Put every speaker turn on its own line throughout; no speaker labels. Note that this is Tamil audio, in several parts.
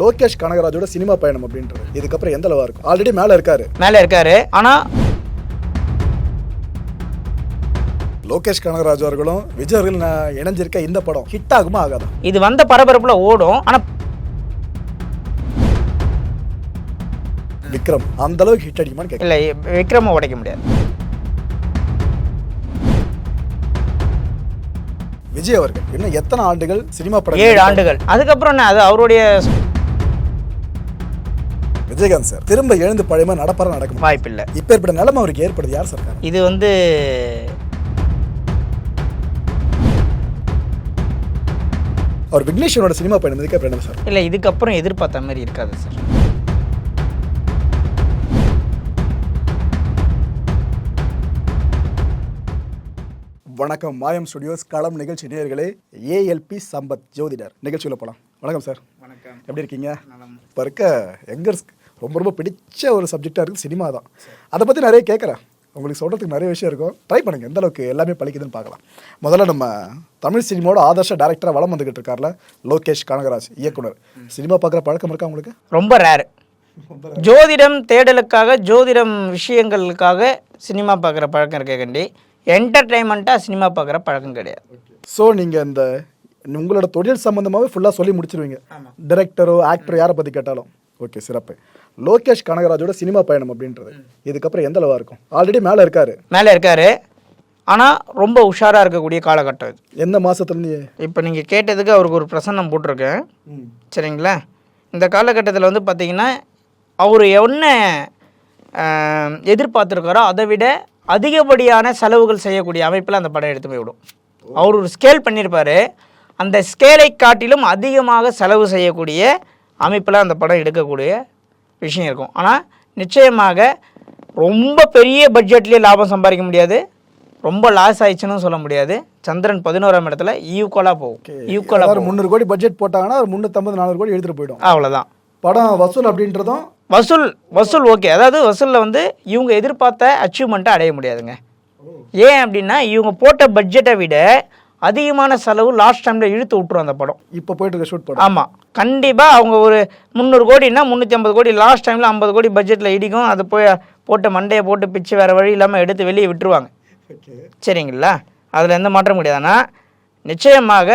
லோகேஷ் கனகராஜோட சினிமா பயணம் அப்படின்றது. இதுக்கப்புறம் எந்த அளவா இருக்கும்? ஆல்ரெடி மேல இருக்காரு.
மேலே இருக்காரு. ஆனால்
லோகேஷ் கனகராஜ் அவர்களும் விஜய் அவர்கள் இணைஞ்சிருக்க இந்த படம் ஹிட் ஆகுமா ஆகாதா?
இது வந்த பரபரப்பில் ஓடும். ஆனால்
விக்ரம் அந்த அளவுக்கு ஹிட் அடிக்குமான்னு கேட்க
இல்லை விக்ரமை உடைக்க முடியாது.
விஜய் அவர்கள் இன்னும் எத்தனை ஆண்டுகள் சினிமா படம்
ஏழு ஆண்டுகள். அதுக்கப்புறம் என்ன? அது அவருடைய
விஜயகாந்த் சார். திரும்ப எழுந்து பழையமா நடப்பார நடக்கும்?
வாய்ப்பில்லை.
இப்ப ஏற்பட்ட நிலைமை அவருக்கு ஏற்படுது. யார் சர்க்கார்
இது வந்து
அவர் விக்னேஸ்வரோட சினிமா பயணம் இதுக்கப்புறம் என்ன சார்?
இல்லை இதுக்கப்புறம் எதிர்பார்த்த மாதிரி இருக்காது சார்.
வணக்கம் மாயம் ஸ்டுடியோஸ். களம் நிகழ்ச்சி நேயர்களே ஏஎல்பி சம்பத் ஜோதிடர். நிகழ்ச்சியில் போகலாம் வணக்கம் சார்.
வணக்கம்.
எப்படி இருக்கீங்க? இப்போ இருக்க யங்கர்ஸ் ரொம்ப ரொம்ப பிடிச்ச ஒரு சப்ஜெக்டாக இருக்குது சினிமா தான். அதை பற்றி நிறைய கேட்குறேன். உங்களுக்கு சொல்கிறதுக்கு நிறைய விஷயம் இருக்கும். ட்ரை பண்ணுங்கள் எந்த அளவுக்கு எல்லாமே பழிக்குதுன்னு பார்க்கலாம். முதல்ல நம்ம தமிழ் சினிமாவோட ஆதர்ஷ டேரக்டராக வளம் வந்துக்கிட்டு இருக்கார்ல லோகேஷ் கனகராஜ் இயக்குனர். சினிமா பார்க்குற பழக்கம் இருக்கா உங்களுக்கு?
ரொம்ப ரேரு ஜோதிடம் தேடலுக்காக ஜோதிடம் விஷயங்களுக்காக சினிமா பார்க்குற பழக்கம் இருக்க கண்டி. என்டர்டைன்மெண்ட்டாக சினிமா பார்க்குற பழக்கம் கிடையாது.
ஸோ நீங்கள் இந்த உங்களோட தொழில் சம்மந்தமாகவே ஃபுல்லாக சொல்லி முடிச்சிருவீங்க. டைரக்டரோ ஆக்டரோ யாரை பற்றி கேட்டாலும். ஓகே சிறப்பு. லோகேஷ் கனகராஜோட சினிமா பயணம் அப்படின்றது. இதுக்கப்புறம் எந்த அளவாக இருக்கும்? ஆல்ரெடி மேலே இருக்காரு.
மேலே இருக்காரு. ஆனால் ரொம்ப உஷாராக இருக்கக்கூடிய காலகட்டம் இது.
எந்த மாதத்துலேருந்து
இப்போ நீங்கள் கேட்டதுக்கு அவருக்கு ஒரு பிரசன்னம் போட்டிருக்கேன். சரிங்களா? இந்த காலகட்டத்தில் வந்து பார்த்தீங்கன்னா அவர் என்ன எதிர்பார்த்திருக்காரோ அதை விட அதிகப்படியான செலவுகள் செய்யக்கூடிய அமைப்பில் அந்த படம் எடுத்து போய் விடும் அவர் ஒரு ஸ்கேல் பண்ணியிருப்பாரு. அந்த ஸ்கேலை காட்டிலும் அதிகமாக செலவு செய்யக்கூடிய அமைப்பில் அந்த படம் எடுக்கக்கூடிய விஷயம் இருக்கும். ஆனால் நிச்சயமாக ரொம்ப பெரிய பட்ஜெட்லேயே லாபம் சம்பாதிக்க முடியாது. ரொம்ப லாஸ் ஆயிடுச்சுன்னு சொல்ல முடியாது. சந்திரன் பதினோராம் இடத்துல ஈக்குவலாக போகும். ஈக்குவலாக
ஒரு முந்நூறு கோடி பட்ஜெட் போட்டாங்கன்னா ஒரு முந்நூற்றம்பது நானூறு கோடி எடுத்துகிட்டு போயிடும்.
அவ்வளோதான்
படம் வசூல் அப்படின்றதும்
வசூல் வசூல் ஓகே. அதாவது வசூலில் வந்து இவங்க எதிர்பார்த்த அச்சீவ்மெண்ட்டை அடைய முடியாதுங்க. ஏன் அப்படின்னா இவங்க போட்ட பட்ஜெட்டை விட அதிகமான செலவு லாஸ்ட் டைமில் இழுத்து விட்டுரும் அந்த படம்.
இப்போ போயிட்டு இருக்க ஷூட் படம்.
ஆமாம் கண்டிப்பாக அவங்க ஒரு முந்நூறு கோடினா முந்நூற்றி ஐம்பது கோடி லாஸ்ட் டைமில் ஐம்பது கோடி பட்ஜெட்டில் இடிக்கும். அது போய் போட்டு மண்டையை போட்டு பிச்சு வேறு வழி இல்லாமல் எடுத்து வெளியே விட்டுருவாங்க. சரிங்களா? அதில் எந்த மாற்றம் கிடையாது. ஆனால் நிச்சயமாக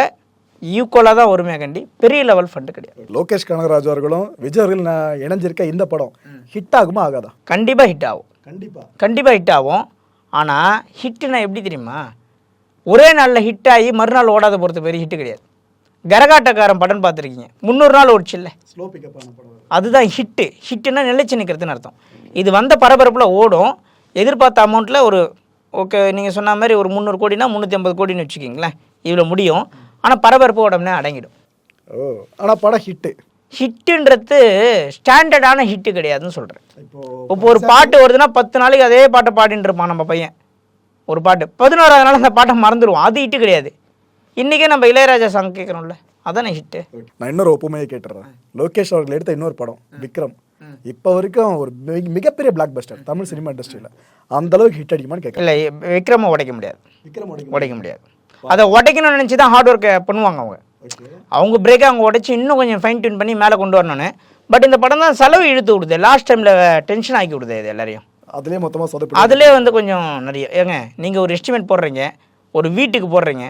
ஈக்குவலாக தான் வருமே கண்டி பெரிய லெவல் ஃபண்டு கிடையாது.
லோகேஷ் கனகராஜ் அவர்களும் விஜய் அவர்கள் நான் இணைஞ்சிருக்க இந்த படம் ஹிட் ஆகுமா ஆகாதா?
கண்டிப்பாக ஹிட் ஆகும்.
கண்டிப்பாக
கண்டிப்பாக ஹிட் ஆகும். ஆனால் ஹிட்டுனா எப்படி தெரியுமா? ஒரே நாளில் ஹிட் ஆகி மறுநாள் ஓடாத பொறுத்த பெரிய ஹிட்டு கிடையாது. கரகாட்டக்காரன் படம் பார்த்துருக்கீங்க. முந்நூறு நாள்
ஆன படம்
அதுதான் ஹிட்டு ஹிட்டுன்னா நிலைச்சு நிற்கிறதுன்னு அர்த்தம். இது வந்த பரபரப்பில் ஓடும். எதிர்பார்த்த அமௌண்ட்டில் ஒரு ஓகே நீங்கள் சொன்ன மாதிரி ஒரு முந்நூறு கோடினா முந்நூற்றி ஐம்பது கோடின்னு வச்சுக்கிங்களேன். இவ்வளோ முடியும். ஆனால் பரபரப்பு உடனே அடங்கிடும்.
ஓ ஆனால் படம் ஹிட்டு
ஹிட்டுன்றது ஸ்டாண்டர்டான ஹிட்டு கிடையாதுன்னு சொல்கிறேன்
இப்போ
ஒரு பாட்டு வருதுன்னா பத்து நாளைக்கு அதே பாட்டை பாடிட்டு இருப்பான் நம்ம பையன். ஒரு பாட்டு. பதினோராவது நாள் அந்த பாட்டை மறந்துடுவோம். அது ஹிட்டு கிடையாது. இன்றைக்கே நம்ம இளையராஜா சாங் கேட்குறோம்ல அதானே ஹிட்டு
நான் இன்னொரு ஒப்புமையை கேட்டுறேன். லோகேஷ் அவர்கள் எடுத்த இன்னொரு படம் விக்ரம். இப்போ வரைக்கும் ஒரு மிக- மிகப்பெரிய பிளாக் பஸ்டர் தமிழ் சினிமா இண்டஸ்ட்ரியில் அந்த அளவுக்கு ஹிட் அடிக்குமான்னு கேட்குறேன்.
இல்லை விக்ரமை உடைக்க முடியாது.
விக்ரம்
உடைக்க முடியாது. அதை உடைக்கணும்னு நினச்சி தான் ஹார்ட் ஒர்க் பண்ணுவாங்க அவங்க. அவங்க பிரேக்கை அவங்க உடைச்சி இன்னும் கொஞ்சம் ஃபைன் டியூன் பண்ணி மேலே கொண்டு வரணும்னு. பட் இந்த படம் தான் செலவு இழுத்து விடுது. லாஸ்ட் டைமில் டென்ஷன் ஆக்கி விடுது இது எல்லாரையும்.
அதுலேயே மொத்தமாக சொதப்பி
அதுலேயே வந்து கொஞ்சம் நிறைய. ஏங்க நீங்கள் ஒரு எஸ்டிமேட் போடுறீங்க ஒரு வீட்டுக்கு போடுறீங்க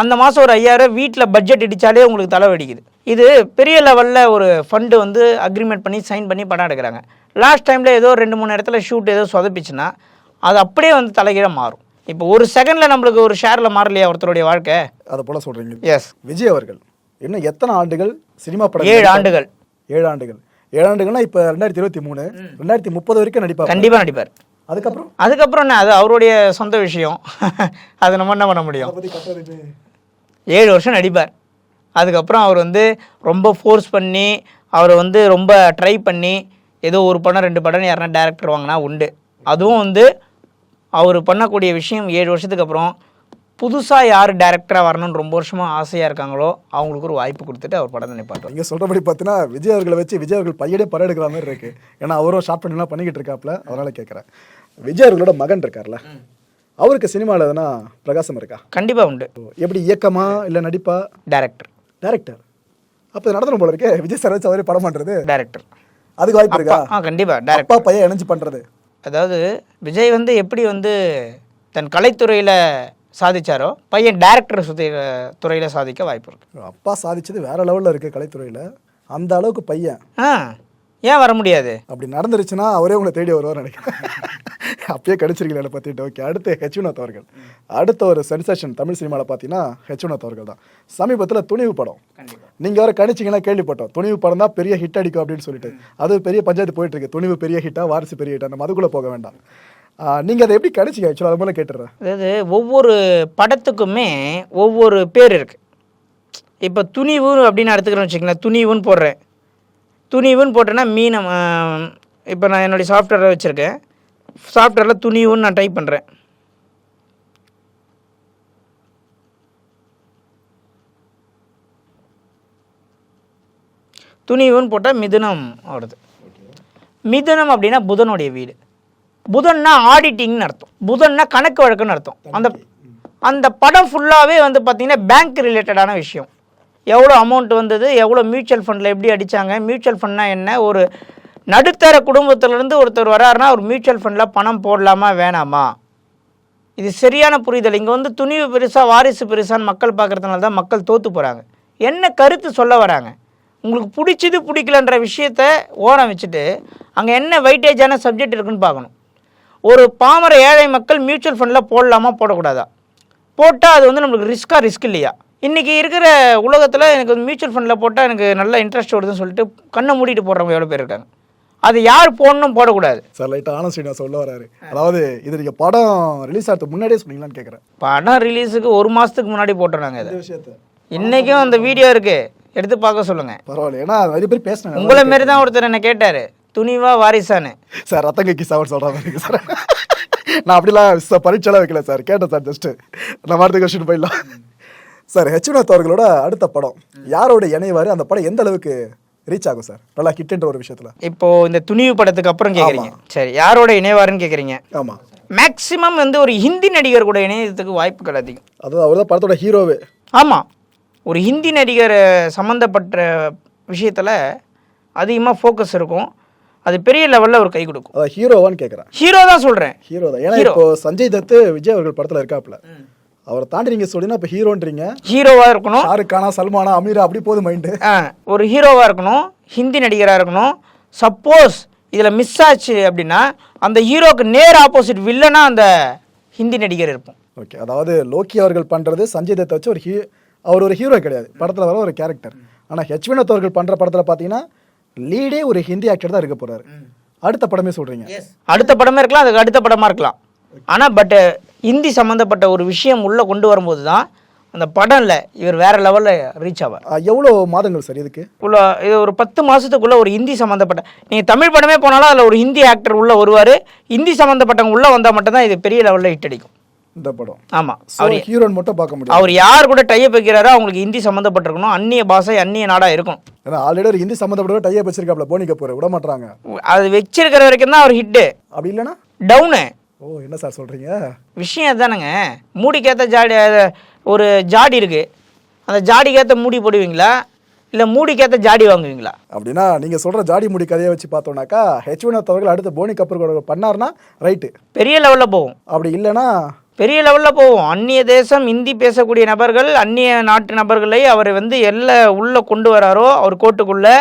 அந்த மாதம் ஒரு ஐயாயிரம் வீட்டில் பட்ஜெட் இடித்தாலே உங்களுக்கு தலை வெடிக்குது. இது பெரிய லெவலில் ஒரு ஃபண்டு வந்து அக்ரிமெண்ட் பண்ணி சைன் பண்ணி படம் எடுக்கிறாங்க. லாஸ்ட் டைமில் ஏதோ ரெண்டு மூணு இடத்துல ஷூட் ஏதோ சொதப்பிச்சுன்னா அது அப்படியே வந்து தலைகீழ மாறும். இப்போ ஒரு செகண்டில் நம்மளுக்கு ஒரு ஷேரில் மாறலையா ஒருத்தருடைய வாழ்க்கை?
அதை போல சொல்கிறீங்க
எஸ்
விஜய் அவர்கள் இன்னும் எத்தனை ஆண்டுகள் சினிமா படம்
ஏழு ஆண்டுகள்.
ஏழு ஆண்டுகள். ஏழு ஆண்டுகள்னா இப்போ ரெண்டாயிரத்தி இருபத்தி மூணு. ரெண்டாயிரத்தி முப்பது வரைக்கும் நடிப்பார்
கண்டிப்பாக நடிப்பார்.
அதுக்கப்புறம்?
அதுக்கப்புறம் என்ன அது அவருடைய சொந்த விஷயம். அதை நம்ம என்ன பண்ண முடியும்? ஏழு வருஷம் நடிப்பார். அதுக்கப்புறம் அவர் வந்து ரொம்ப ஃபோர்ஸ் பண்ணி அவரை வந்து ரொம்ப ட்ரை பண்ணி ஏதோ ஒரு படம் ரெண்டு படம் யாருன்னா டேரக்டர் வாங்கினா உண்டு. அதுவும் வந்து அவர் பண்ணக்கூடிய விஷயம் ஏழு வருஷத்துக்கு அப்புறம் புதுசாக யார் டேரக்டராக வரணும்னு ரொம்ப வருஷமாக ஆசையாக இருக்காங்களோ அவங்களுக்கு ஒரு வாய்ப்பு கொடுத்துட்டு அவர் படத்தை நிப்பாட்டுவார்.
நீங்கள் சொல்கிறபடி பார்த்தீங்கன்னா விஜய் அவர்களை வச்சு விஜய் அவர்கள் பையனே படம் எடுக்கிற மாதிரி இருக்கு. ஏன்னா அவரும் ஷார்ட் பண்ணலாம் பண்ணிக்கிட்டு இருக்காப்ல அதனால கேட்குறேன் விஜய் அவர்களோட மகன் இருக்கார்ல அவருக்கு சினிமாவில் எதனா பிரகாசம் இருக்கா?
கண்டிப்பாக உண்டு.
எப்படி இயக்கமா இல்லை நடிப்பா?
டேரக்டர்
டேரக்டர் அப்போ நடந்துடும் போல இருக்கே. விஜய் சார் வச்சு அவரே படம் பண்ணுறது
டேரக்டர்
அதுக்கு வாய்ப்பு இருக்கா?
ஆ கண்டிப்பாக டேரக்டர்
அப்பா பையன் இணைஞ்சு பண்ணுறது
அதாவது விஜய் வந்து எப்படி வந்து தன் கலைத்துறையில் சாதிச்சாரோ? பையன் டேரக்டர் சுத்தி துறையில் சாதிக்க வாய்ப்பு இருக்கு.
அப்பா சாதிச்சது வேற லெவலில் இருக்குது கலைத்துறையில். அந்த அளவுக்கு பையன்.
ஆ ஏன் வர முடியாது?
அப்படி நடந்துருச்சுன்னா அவரே உங்களை தேடி வருவார் நினைக்கிறேன். அப்பயே கடிச்சிருக்கீங்க என்னை பற்றிட்டு ஓகே அடுத்து ஹெச் வினோத் அவர்கள். அடுத்த ஒரு சென்சேஷன் தமிழ் சினிமாவில் பார்த்தீங்கன்னா ஹெச் வினோத் அவர்கள் தான். சமீபத்தில் துணிவு படம். நீங்கள் வேறு கணிச்சிங்கன்னா கேள்விப்பட்டோம். துணிவு படம் தான் பெரிய ஹிட் அடிக்கும் அப்படின்னு சொல்லிட்டு. அது பெரிய பஞ்சாயத்து போயிட்டு இருக்கு. துணிவு பெரிய ஹிட்டா வாரிசு பெரிய ஹிட்டா நம்ம அதுக்குள்ளே போக வேண்டாம். நீங்கள் அதை எப்படி கிடைச்சிங்க ஆக்சுவலாக அது போல கேட்டுறேன்
அதாவது ஒவ்வொரு படத்துக்குமே ஒவ்வொரு பேர் இருக்குது இப்போ துணிவு அப்படின்னு எடுத்துக்கிறேன் வச்சுக்கங்களேன் துணிவுன்னு போடுறேன். துணிவுன்னு போட்டேன்னா மீனம் இப்போ நான் என்னுடைய சாஃப்ட்வேரில் வச்சுருக்கேன். சாஃப்ட்வேரில் துணிவுன்னு நான் டைப் பண்ணுறேன் துணிவுன்னு போட்டால் மிதுனம் வருது மிதுனம் அப்படின்னா புதனுடைய வீடு. புதன்னா ஆடிட்டிங்னு அர்த்தம். புதன்னா கணக்கு வழக்குன்னு அர்த்தம். அந்த அந்த படம் ஃபுல்லாகவே வந்து பார்த்திங்கன்னா பேங்க் ரிலேட்டடான விஷயம். எவ்வளோ அமௌண்ட் வந்தது எவ்வளோ மியூச்சுவல் ஃபண்டில் எப்படி அடித்தாங்க மியூச்சுவல் ஃபண்ட்னா என்ன ஒரு நடுத்தர குடும்பத்திலேருந்து ஒருத்தர் வராருன்னா ஒரு மியூச்சுவல் ஃபண்டில் பணம் போடலாமா வேணாமா? இது சரியான புரிதல். இங்கே வந்து துணிவு பெருசா வாரிசு பெருசான்னு மக்கள் பார்க்கறதுனால தான் மக்கள் தோற்று போகிறாங்க என்ன கருத்து சொல்ல வராங்க? உங்களுக்கு பிடிச்சது பிடிக்கலன்ற விஷயத்த ஓரம் வச்சுட்டு அங்கே என்ன வெயிட்டேஜான சப்ஜெக்ட் இருக்குன்னு பார்க்கணும். ஒரு பாமர ஏழை மக்கள் மியூச்சுவல் ஃபண்டில் போடலாமா போடக்கூடாதா? போட்டால் அது வந்து நம்மளுக்கு ரிஸ்க்காக ரிஸ்க் இல்லையா? இன்றைக்கி இருக்கிற உலகத்தில் எனக்கு வந்து மியூச்சுவல் ஃபண்டில் போட்டால் எனக்கு நல்ல இன்ட்ரெஸ்ட் வருதுன்னு சொல்லிட்டு கண்ணை மூடிட்டு போடுறவங்க எவ்வளோ பேர் இருக்காங்க? அது யார் போடணும் போடக்கூடாது.
சார் லைட்டாக ஆனந்த் ஸ்ரீனிவாஸ் சொல்ல வராரு. அதாவது இது நீங்கள் படம் ரிலீஸ் ஆகிறதுக்கு முன்னாடியே சொன்னீங்களான்னு கேட்குறேன்
படம் ரிலீஸுக்கு ஒரு மாதத்துக்கு முன்னாடி போட்டுறாங்க இதை.
இந்த விஷயத்த.
இன்றைக்கும் அந்த வீடியோ இருக்குது எடுத்து பார்க்க சொல்லுங்கள்
பரவாயில்ல. ஏன்னா நிறைய பேர் பேசினாங்க.
உங்களை மாரி தான் ஒருத்தர் என்ன கேட்டார். துணிவா வாரிசான்னு
சார் ரத்தங்க சாவர் சொல்கிற மாதிரி சார். நான் அப்படிலாம் ச- பரீட்சைலாம் வைக்கல சார். கேட்டேன் சார் ஜஸ்ட்டு நம்ம அடுத்த கொஸ்டின் போயிடலாம். சார் ஹெச்வினோத் அவர்களோட அடுத்த படம் யாரோட இணைவார்? அந்த படம் எந்த அளவுக்கு ரீச் ஆகும் சார்? நல்லா ஹிட்ன்ற ஒரு விஷயத்தில்.
இப்போ இந்த துணிவு படத்துக்கு அப்புறம் கேட்குறீங்க சரி யாரோட இணைவாருன்னு கேட்குறீங்க
ஆமாம்
மேக்ஸிமம் வந்து ஒரு ஹிந்தி நடிகர் கூட இணையறதுக்கு வாய்ப்புகள் அதிகம்.
அதாவது அவர் தான் படத்தோட ஹீரோவே
ஆமாம் ஒரு ஹிந்தி நடிகர் சம்மந்தப்பட்ட விஷயத்தில் அதிகமாக ஃபோக்கஸ் இருக்கும். அது பெரிய லெவலில் ஒரு கை கொடுக்கும்.
ஹீரோவான்னு கேட்குறேன்
ஹீரோ தான் சொல்கிறேன்
ஹீரோ தான். ஏன்னா இப்போ சஞ்சய் தத்து விஜய் அவர்கள் படத்தில் இருக்காப்புல. அவரை தாண்டி நீங்கள் சொல்லினா இப்போ ஹீரோன்றீங்க
ஹீரோவாக இருக்கணும்.
ஷாருக் கானா சல்மானா அமீரா அப்படி போகுது மைண்டு
ஒரு ஹீரோவாக இருக்கணும். ஹிந்தி நடிகராக இருக்கணும். சப்போஸ் இதில் மிஸ் ஆச்சு அப்படின்னா அந்த ஹீரோக்கு நேர் ஆப்போசிட் வில்லனா அந்த ஹிந்தி நடிகர் இருப்போம்.
ஓகே அதாவது லோக்கி அவர்கள் பண்ணுறது சஞ்சய் தத்தை வச்சு ஒரு ஹீ அவர் ஒரு ஹீரோ கிடையாது. படத்தில் வர ஒரு கேரக்டர் ஆனால் ஹெச் வினோத் அவர்கள் பண்ணுற படத்தில் பார்த்தீங்கன்னா லீடே ஒரு ஹிந்தி ஆக்டர் தான் இருக்க போறாரு. அடுத்த படமே சொல்கிறீங்க
அடுத்த படமே இருக்கலாம் அதுக்கு அடுத்த படமாக இருக்கலாம். ஆனால் பட் ஹிந்தி சம்மந்தப்பட்ட ஒரு விஷயம் உள்ளே கொண்டு வரும்போது தான் அந்த படம்ல இவர் வேற லெவலில் ரீச் ஆவார்.
எவ்வளோ மாதங்கள் சார் இதுக்கு?
உள்ள இது ஒரு பத்து மாதத்துக்குள்ளே ஒரு ஹிந்தி சம்மந்தப்பட்ட நீங்கள் தமிழ் படமே போனாலும் அதில் ஒரு ஹிந்தி ஆக்டர் உள்ளே வருவார். ஹிந்தி சம்மந்தப்பட்டவங்க உள்ளே வந்தால் மட்டும்தான் இது பெரிய லெவலில் ஹிட் அடிக்கும்.
இந்த படம்.
ஆமாம்
ஸோ ஹீரோயின் மட்டும் பார்க்க முடியும்
அவர் யார் கூட டைப் வைக்கிறாரோ அவங்களுக்கு ஹிந்தி சம்மந்தப்பட்டிருக்கணும். அந்நிய பாஷை அந்நிய நாடாக இருக்கும்.
ஏன்னா ஆல்ரெடி ஒரு ஹிந்தி சம்மந்தப்பட்ட டைப் வச்சிருக்காப்ல போனி கபூர் விட மாட்டாங்க
அது வச்சிருக்கிற வரைக்கும் தான் அவர் ஹிட்டு
அப்படி இல்லைன்னா?
டவுனு
ஓ என்ன சார் சொல்கிறீங்க
விஷயம் அதுதானேங்க மூடிக்கேற்ற ஜாடி ஒரு ஜாடி இருக்குது அந்த ஜாடிக்கேற்ற மூடி போடுவீங்களா? இல்லை மூடிக்கேற்ற ஜாடி வாங்குவீங்களா?
அப்படின்னா நீங்கள் சொல்கிற ஜாடி முடி கதையை வச்சு பார்த்தோம்னாக்கா ஹெச் வினோத் அவர்கள் அடுத்து போனி கூட பண்ணார்னா ரைட்டு
பெரிய லெவலில் போகும்.
அப்படி இல்லைன்னா
பெரிய லெவலில் போகும் அந்நிய தேசம் ஹிந்தி பேசக்கூடிய நபர்கள் அந்நிய நாட்டு நபர்களை அவர் வந்து எல்லை உள்ளே கொண்டு வராரோ அவர் கோட்டுக்குள்ளே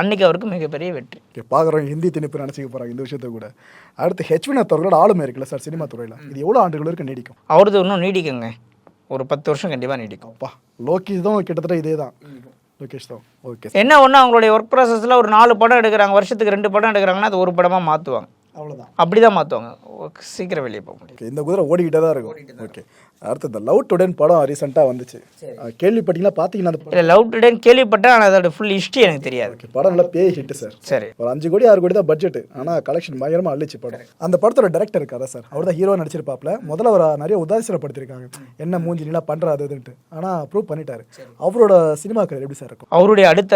அன்னைக்கு அவருக்கு மிகப்பெரிய வெற்றி.
பார்க்குறவங்க ஹிந்தி திணிப்பு நினச்சிக்க போகிறாங்க இந்த விஷயத்த கூட. அடுத்து ஹெச் வினோத் அவர்களோட ஆளுமை இருக்குல்ல சார் சினிமா துறையில். இது எவ்வளோ ஆண்டுகள் வரைக்கும் நீடிக்கும்?
அவரது இன்னும் நீடிக்குங்க. ஒரு பத்து வருஷம் கண்டிப்பாக நீடிக்கும்.
அப்பா லோகி தான் கிட்டத்தட்ட இதே தான். லோகேஷ் தான். ஓகே
என்ன ஒன்று அவங்களுடைய ஒர்க் ப்ராசஸில் ஒரு நாலு படம் எடுக்கிறாங்க வருஷத்துக்கு ரெண்டு படம் எடுக்கிறாங்கன்னா அது ஒரு படமாக மாற்றுவாங்க
அவ்வளோதான்
அப்படி தான் மாற்றுவாங்க சீக்கிரம் வெளியே போக முடியும்
இந்த குதிரை ஓடிக்கிட்டே தான் இருக்கும். ஓகே அடுத்து இந்த லவ் டுடேன் படம் ரீசெண்டாக வந்துச்சு. அஹ் கேள்விப்பட்டீங்கன்னா பார்த்தீங்கன்னா
இல்லை லவ் டுடேன்னு கேள்விப்பட்டேன் ஆனால் அதோட ஃபுல் ஹிஸ்ட்ரி எனக்கு தெரியாது.
படம் நல்லா பேய் ஹிட் சார்
சரி.
ஒரு அஞ்சு கோடி ஆறு கோடி தான் பட்ஜெட் ஆனால் கலெக்ஷன் பயங்கரமாக அள்ளிச்சு படம். அந்த படத்தோட டேரக்டர் இருக்காரா சார் அவர் தான் ஹீரோ நடிச்சிருப்பாப்ல. முதல்ல அவர் நிறைய உதாசீனப்படுத்திருக்காங்க. என்ன மூஞ்சி நீலாம் பண்ணுற அது இதுன்ட்டு ஆனால் ப்ரூவ் பண்ணிட்டாரு அவரோட சினிமா கரியர் எப்படி சார் இருக்கும்?
அவருடைய அடுத்த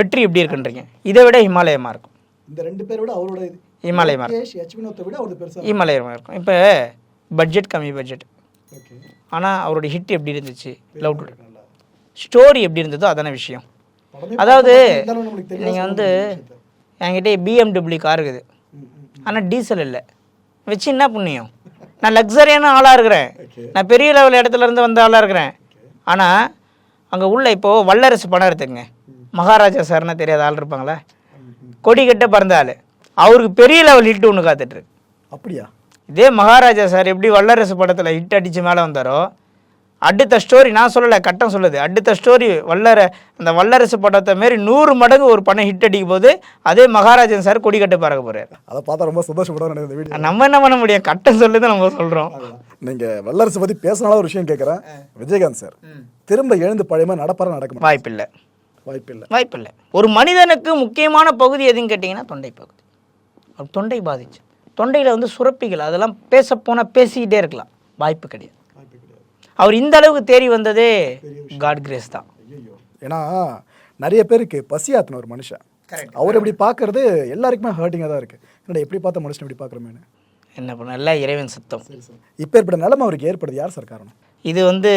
வெற்றி எப்படி இருக்குன்றீங்க? இதை விட ஹிமாலயமாக இருக்கும்.
இந்த ரெண்டு பேரோட அவரோட ஹெச் வினோத்தை விட பெருசாக
இமாலயமாக இருக்கும். இப்போ பட்ஜெட் கம்மி பட்ஜெட் ஆனால் அவருடைய ஹிட் எப்படி இருந்துச்சு? லவ் டுடே ஸ்டோரி எப்படி இருந்ததோ அதான விஷயம். அதாவது நீங்கள் வந்து என்கிட்ட பிஎம்டபிள்யூ கார் இருக்குது. ஆனால் டீசல் இல்லை. வச்சு என்ன புண்ணியம்? நான் லக்ஸரியான ஆளாக இருக்கிறேன். நான் பெரிய லெவல் இடத்துல இருந்து வந்த ஆளாக இருக்கிறேன். ஆனால் அங்கே உள்ள இப்போது வல்லரசு படம் எடுத்துக்கங்க. மகாராஜா சார்னா தெரியாத ஆள் இருப்பாங்களே. கொடி கட்ட பறந்த ஆள். அவருக்கு பெரிய லெவல் ஹிட் ஒன்று காத்துட்ருக்கு
அப்படியா?
இதே மகாராஜா சார் எப்படி வல்லரசு படத்தில் ஹிட் அடித்து மேலே வந்தாரோ அடுத்த ஸ்டோரி நான் சொல்லலை கட்டம் சொல்லுது. அடுத்த ஸ்டோரி வல்லர அந்த வல்லரசு படத்தை மாரி நூறு மடங்கு ஒரு படம் ஹிட் அடிக்கும் போது அதே மகாராஜன் சார் கொடி கட்ட பறக்க போகிறார்
அதை பார்த்தா ரொம்ப வீடியோ
நம்ம என்ன பண்ண முடியும்? கட்டம் சொல்லுது நம்ம சொல்கிறோம்
நீங்க வல்லரசு பத்தி பேசினாலும் ஒரு விஷயம் கேட்குறேன் விஜயகாந்த் சார் திரும்ப எழுந்து பழையமா நடப்பாரா நடக்க மாட்டாரா?
வாய்ப்பில்லை.
வாய்ப்பில்லை.
வாய்ப்பில்லை. ஒரு மனிதனுக்கு முக்கியமான பகுதி எதுன்னு கேட்டிங்கன்னா தொண்டை பகுதி. தொண்டை பாதிச்சு. தொண்டையில் வந்து சுரப்பிகள் அதெல்லாம் பேச போனால் பேசிக்கிட்டே இருக்கலாம். வாய்ப்பு கிடையாது. அவர் இந்த அளவுக்கு தேறி வந்ததே காட் கிரேஸ் தான்.
ஏன்னா நிறைய பேருக்கு பசி ஆத்தின ஒரு மனுஷன். அவர் இப்படி பார்க்கறது எல்லாருக்குமே ஹர்ட்டிங்காக தான் இருக்கு. என்னடா எப்படி பார்த்த மனுஷன் இப்படி பார்க்குறமேனு
என்ன பண்ண எல்லாம் இறைவன் சுத்தம்.
இப்போ ஏற்பட்ட நிலைமை அவருக்கு ஏற்படுது. யார் சார் காரணம்?
இது வந்து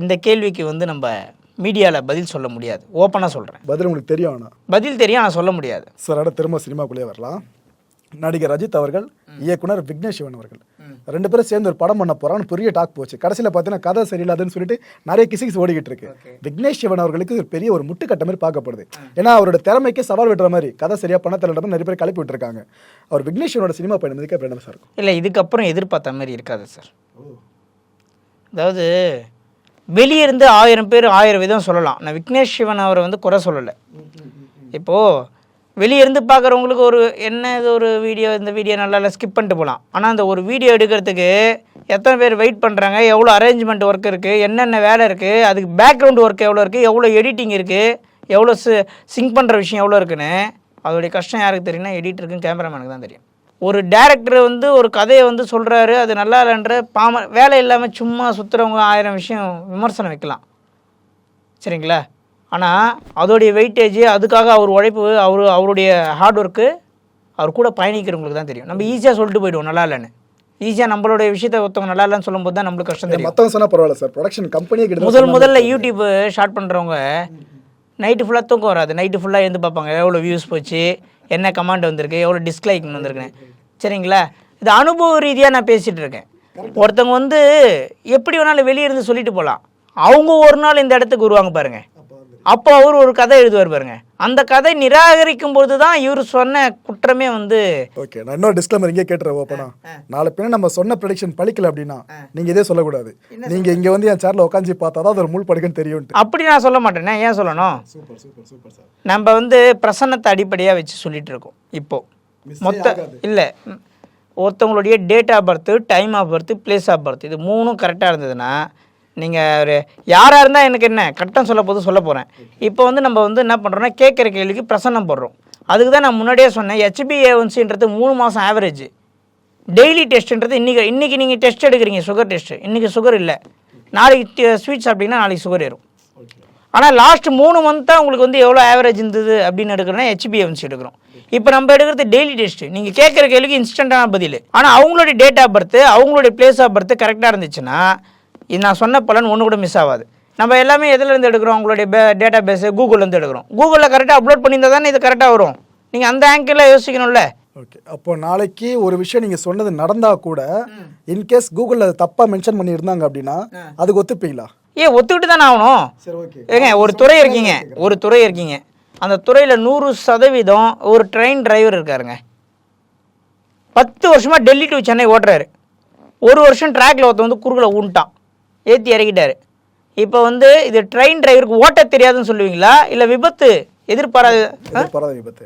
இந்த கேள்விக்கு வந்து நம்ம மீடியாவில் பதில் சொல்ல முடியாது. ஓப்பனாக சொல்கிறேன்
பதில் உங்களுக்கு தெரியும் ஆனா?
பதில் தெரியும் ஆனால் சொல்ல முடியாது.
சார் அடுத்து திரும்ப சினிமாக்குள்ளேயே வரலாம். நடிகர் ரஜித் அவர்கள் இயக்குனர் விக்னேஷ் சிவன் அவர்கள். ரெண்டு பேரும் சேர்ந்து ஒரு படம் பண்ண போறான்னு பெரிய டாக் போச்சு. கடைசியில் பார்த்தீங்கன்னா கதை சரியில்லாதுன்னு சொல்லிட்டு நிறைய கிசிக்ஸ் ஓடிக்கிட்டு இருக்கு. விக்னேஷ் சிவன் அவர்களுக்கு ஒரு பெரிய ஒரு முட்டுக்கட்ட மாதிரி பார்க்கப்படுது. ஏன்னா அவரோட திறமைக்கு சவால் விட்டுற மாதிரி கதை சரியா பண்ண தெரியல நிறைய பேர் கிளப்பி விட்டுருக்காங்க. அவர் விக்னேஷ் சிவனோட சினிமா பயணம் இதுக்கு சார்
இல்லை இதுக்கப்புறம் எதிர்பார்த்த மாதிரி இருக்காது சார். அதாவது வெளியிருந்து ஆயிரம் பேர் ஆயிரம் விதம் சொல்லலாம். நான் விக்னேஷ் சிவன் அவரை வந்து குறை சொல்லலை. இப்போது வெளியே இருந்து பார்க்குறவங்களுக்கு ஒரு என்ன இது ஒரு வீடியோ இந்த வீடியோ நல்லா இல்லை ஸ்கிப் பண்ணிட்டு போகலாம் ஆனால் அந்த ஒரு வீடியோ எடுக்கிறதுக்கு எத்தனை பேர் வெயிட் பண்ணுறாங்க எவ்வளோ அரேஞ்ச்மெண்ட் ஒர்க் இருக்குது என்னென்ன வேலை இருக்குது அதுக்கு பேக்ரவுண்ட் ஒர்க் எவ்வளோ இருக்குது எவ்வளோ எடிட்டிங் இருக்குது எவ்வளோ சிங்க் பண்ணுற விஷயம் எவ்வளோ இருக்குன்னு அதோடைய கஷ்டம் யாருக்கு தெரியும்னா எடிட்டருக்கும் கேமராமேனுக்கு தான் தெரியும். ஒரு டேரக்டர் வந்து ஒரு கதையை வந்து சொல்கிறாரு அது நல்லா இல்லைன்ற பாம வேலை இல்லாமல் சும்மா சுற்றுறவங்க ஆயிரம் விஷயம் விமர்சனம் வைக்கலாம். சரிங்களா? ஆனால் அதோடைய வெயிட்டேஜ் அதுக்காக அவர் உழைப்பு அவர் அவருடைய ஹார்ட் ஒர்க்கு அவர் கூட பயணிக்கிறவங்களுக்கு தான் தெரியும். நம்ம ஈஸியாக சொல்லிட்டு போயிடுவோம் நல்லா இல்லைன்னு. ஈஸியாக நம்மளுடைய விஷயத்தை ஒருத்தவங்க நல்லா இல்லைன்னு சொல்லும்போது தான் நம்மளுக்கு கஷ்டம் தெரியும்.
மற்றவங்க சொன்னா பரவாயில்ல சார். ப்ரொடக்ஷன் கம்பெனியே
முதல் முதல்ல யூடியூப் ஸ்டார்ட் பண்ணுறவங்க நைட்டு ஃபுல்லாக தூக்கம் வராது. நைட்டு ஃபுல்லாக எழுந்து பார்ப்பாங்க எவ்வளோ வியூஸ் போச்சு என்ன கமாண்ட் வந்திருக்கு எவ்வளோ டிஸ்லைக் வந்திருக்குன்னு. சரிங்களா? இது அனுபவ ரீதியாக நான் பேசிகிட்டு இருக்கேன். ஒருத்தவங்க வந்து எப்படி வேணாலும் வெளியே இருந்து சொல்லிட்டு போகலாம் அவங்க ஒரு நாள் இந்த இடத்துக்கு வருவாங்க பாருங்கள் அப்போ அவர் ஒரு கதை எழுதுவார் பாருங்க. அந்த கதை நிராகரிக்கும் பொழுது தான் இவர் சொன்ன குற்றமே வந்து
ஓகே நான் இன்னொரு டிஸ்க்ளைமர் இங்கே கேட்டுறேன் ஓப்பனா. நாளை பின்ன நம்ம சொன்ன ப்ரெடிக்ஷன் பழிக்கல அப்படின்னா நீங்க இதே சொல்லக்கூடாது. நீங்க இங்க வந்து என் சேர்ல உட்காந்து பார்த்தா தான் அது ஒரு முள் படுக்குன்னு தெரியும்ட்டு
அப்படி நான் சொல்ல மாட்டேனே. ஏன் சொல்லணும்?
Super super super sir.
நம்ம வந்து பிரசன்னத்தை அடிப்படையாக வச்சு சொல்லிட்டு இருக்கோம் இப்போ. மொத்த இல்லை ஒருத்தவங்களுடைய date of birth time of birth place of birth இது மூணும் கரெக்டாக இருந்ததுன்னா நீங்கள் ஒரு யாராக இருந்தால் எனக்கு என்ன? கட்டம் சொல்ல போது சொல்ல போகிறேன் இப்போ வந்து நம்ம வந்து என்ன பண்ணுறோம்னா கேட்குற கேள்விக்கு பிரசன்னம் போடுறோம். அதுக்கு தான் நான் முன்னாடியே சொன்னேன் ஹெச்பி ஏவன்சின்றது மூணு மாதம் ஆவரேஜ் டெய்லி டெஸ்ட்டுன்றது இன்றைக்கி இன்றைக்கி நீங்கள் டெஸ்ட் எடுக்கிறீங்க சுகர் டெஸ்ட்டு இன்றைக்கி சுகர் இல்லை. நாளைக்கு ஸ்வீட் சாப்பிட்டீங்கன்னா நாளைக்கு சுகர் ஏறும். ஆனால் லாஸ்ட் மூணு மந்த்தாக உங்களுக்கு வந்து எவ்வளோ ஆவரேஜ் இருந்தது அப்படின்னு எடுக்கிறோன்னா ஹெச்பிஎம்சி எடுக்கிறோம். இப்போ நம்ம எடுக்கிறது டெய்லி டெஸ்ட் நீங்கள் கேட்குற கேள்விக்கு இன்ஸ்டண்ட்டான பதில். ஆனால் அவங்களுடைய டேட் ஆஃப் பர்த் அவங்களுடைய பிளேஸ் ஆஃப் பர்த் கரெக்டாக இருந்துச்சுன்னா நான் சொன்ன பலன் ஒன்று கூட மிஸ் ஆகாது. நம்ம எல்லாமே எதுலேருந்து எடுக்கிறோம்? உங்களுடைய டேட்டா பேஸு கூகுள்லேருந்து எடுக்கிறோம். கூகுளில் கரெக்டாக அப்லோட் பண்ணியிருந்தா தானே இது கரெக்டாக வரும். நீங்கள் அந்த ஆங்கிளில் யோசிக்கணும்ல.
ஓகே அப்போ நாளைக்கு ஒரு விஷயம் நீங்க சொன்னது நடந்தா கூட இன்கேஸ் கூகுளில் அதை தப்பா மென்ஷன் பண்ணியிருந்தாங்க அப்படின்னா அதுக்கு ஒத்துப்பீங்களா?
ஏன் ஒத்துக்கிட்டு தானே ஆகணும்.
சரி ஓகே
ஏங்க ஒரு துறை இருக்கீங்க. ஒரு துறை இருக்கீங்க. அந்த துறையில் நூறு சதவீதம் ஒரு ட்ரெயின் டிரைவர் இருக்காருங்க. பத்து வருஷமா டெல்லி டு சென்னை ஓட்டுறாரு. ஒரு வருஷம் ட்ராக்ல ஒருத்தன் வந்து குறுக்கில் ஊன்ட்டான் ஏற்றி இறக்கிட்டாரு. இப்போ வந்து இது ட்ரெயின் டிரைவருக்கு ஓட்ட தெரியாதுன்னு சொல்லுவீங்களா? இல்லை விபத்து எதிர்பாராத
விபத்து.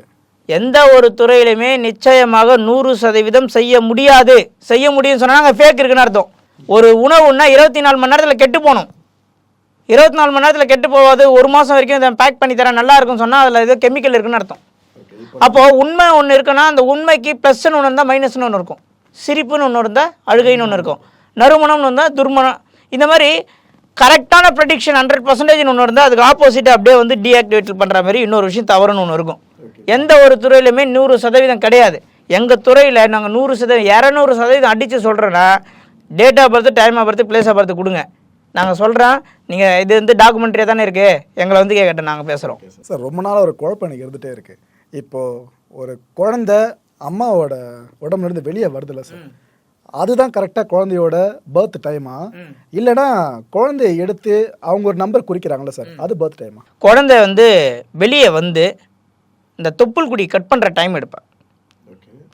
எந்த ஒரு துறையிலுமே நிச்சயமாக நூறு சதவீதம் செய்ய முடியாது. செய்ய முடியும்னு சொன்னா அங்கே ஃபேக் இருக்குன்னு அர்த்தம். ஒரு உணவுன்னா இருபத்தி நாலு மணி நேரத்தில் கெட்டு போகணும். இருபத்தி நாலு மணி நேரத்தில் கெட்டு போகாது ஒரு மாதம் வரைக்கும் இதை பேக் பண்ணி தரேன் நல்லா இருக்கும்னு சொன்னால் அதில் ஏதோ கெமிக்கல் இருக்குன்னு அர்த்தம். அப்போ உண்மை ஒன்று இருக்குன்னா அந்த உண்மைக்கு ப்ளஸ்ன்னு ஒன்று இருந்தால் மைனஸ்னு ஒன்று இருக்கும். சிரிப்புன்னு ஒன்று இருந்தால் அழுகைன்னு ஒன்று இருக்கும். நறுமணம்னு இருந்தால் துர்மணம் இந்த மாதிரி கரெக்டான ப்ரெடிக்ஷன் ஹண்ட்ரட் பர்சன்டேஜ் ஒன்று இருந்தால் அதுக்கு ஆப்போசிட் அப்படியே வந்து டீஆக்டிவேட் பண்ணுற மாதிரி இன்னொரு விஷயம் தவறுன்னு ஒன்று இருக்கும். எந்த ஒரு துறையிலுமே நூறு சதவீதம் கிடையாது. எங்கள் துறையில் நாங்கள் நூறு சதவீதம் இரநூறு சதவீதம் அடித்து சொல்கிறோன்னா date of birth time of birth place of birth கொடுங்க. நாங்கள் சொல்கிறோம் நீங்கள் இது வந்து டாக்குமெண்ட்ரியாக தானே இருக்குது எங்களை வந்து கேட்கட்டும் நாங்கள் பேசுகிறோம்
சார் ரொம்ப நாளாக ஒரு குழப்பம் எனக்கு இருந்துகிட்டே இருக்கு. இப்போ ஒரு குழந்தை அம்மாவோட உடம்புல இருந்து வெளியே வருதுல்ல சார் அதுதான் கரெக்டாக குழந்தையோட பர்த் டைமா இல்லைன்னா குழந்தைய எடுத்து அவங்க ஒரு நம்பர் குறிக்கிறாங்களா சார் அது பர்த் டைமா
குழந்தை வந்து வெளியே வந்து இந்த தொப்புள் குடி கட் பண்ணுற டைம் எடுப்பேன்